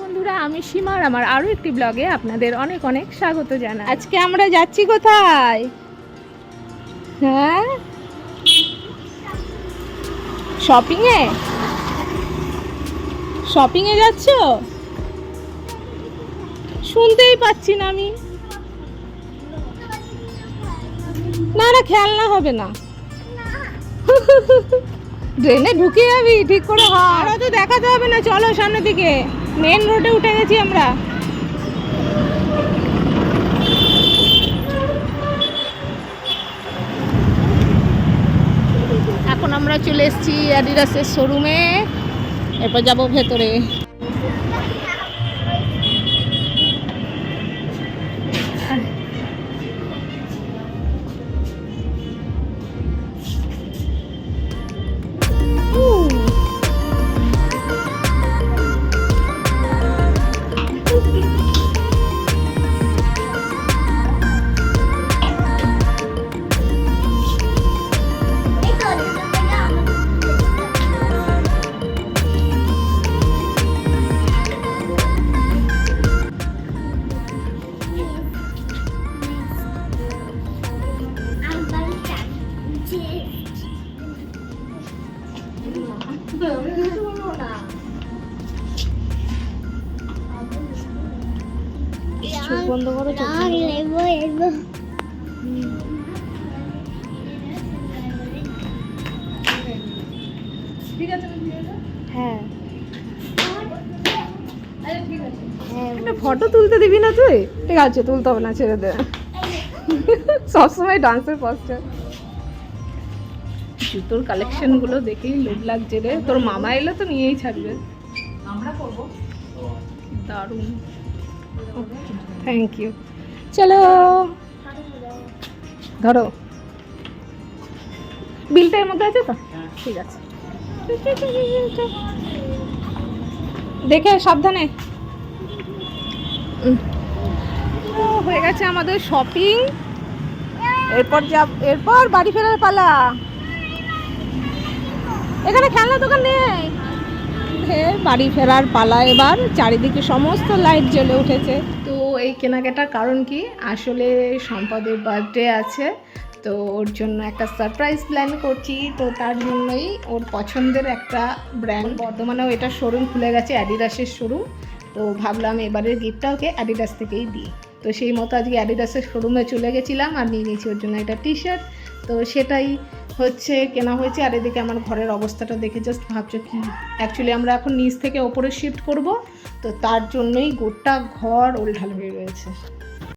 বন্ধুরা আমি সীমার আমার আরও একটি ব্লগে আপনাদের অনেক অনেক স্বাগত জানাই। আজকে আমরা যাচ্ছি কোথায়? হ্যাঁ? শপিংয়ে শপিংয়ে যাচ্ছ? শুনতেই পাচ্ছি না আমি। না না খেলনা হবে না। ট্রেনে ঢুকে যাবি ঠিক করে আর তো দেখাতে হবে না চলো সামনের দিকে। মেন রোডে উঠে গেছি আমরা। এখন আমরা চলে এসেছি অ্যাডিডাসের শোরুমে এরপর যাব ভেতরে। হ্যাঁ। ফটো তুলতে দিবি না তুই? ঠিক আছে, তুলতে হবে না, ছেড়ে দে। সবসময় ডান্সের পোস্টার জুতোর কালেকশনগুলো দেখেই লোভ লাগছে রে। তোর মামা এলে তো নিয়েই ছাড়বে। আমরা করব। দারুণ। থ্যাংক ইউ চলো। ধরো। বিলটা এর মধ্যে আছে তো? ঠিক আছে। দেখে সাবধানে। ও, হয়ে গেছে আমাদের শপিং এরপর যা এরপর বাড়ি ফেরার পালা। এখানে খেলনা দোকান নেই। হে, বাড়ি ফেরার পালা এবার চারিদিকে সমস্ত লাইট জ্বলে উঠেছে। তো এই কেনাকাটার কারণ কি? আসলে সম্পদের বার্থডে আছে তো ওর জন্য একটা সারপ্রাইজ প্ল্যান করছি। তো তার জন্যই ওর পছন্দের একটা ব্র্যান্ড বর্ধমানেও এটা শোরুম খুলে গেছে অ্যাডিডাসের শোরুম তো ভাবলাম এবারের গিফটটা ওকে অ্যাডিডাস থেকেই দিই। তো সেই মতো আজকে অ্যাডিডাসের শোরুমে চলে গেছিলাম আর নিয়ে নিয়েছি ওর জন্য একটা টি শার্ট তো সেটাই হচ্ছে, কেনা হয়েছে। আর এদিকে আমার ঘরের অবস্থাটা দেখে জাস্ট ভাবছ কি? অ্যাকচুয়ালি আমরা এখন নিচ থেকে ওপরে শিফট করব, তো তার জন্যই গোটা ঘর ওলঢাল হয়ে রয়েছে।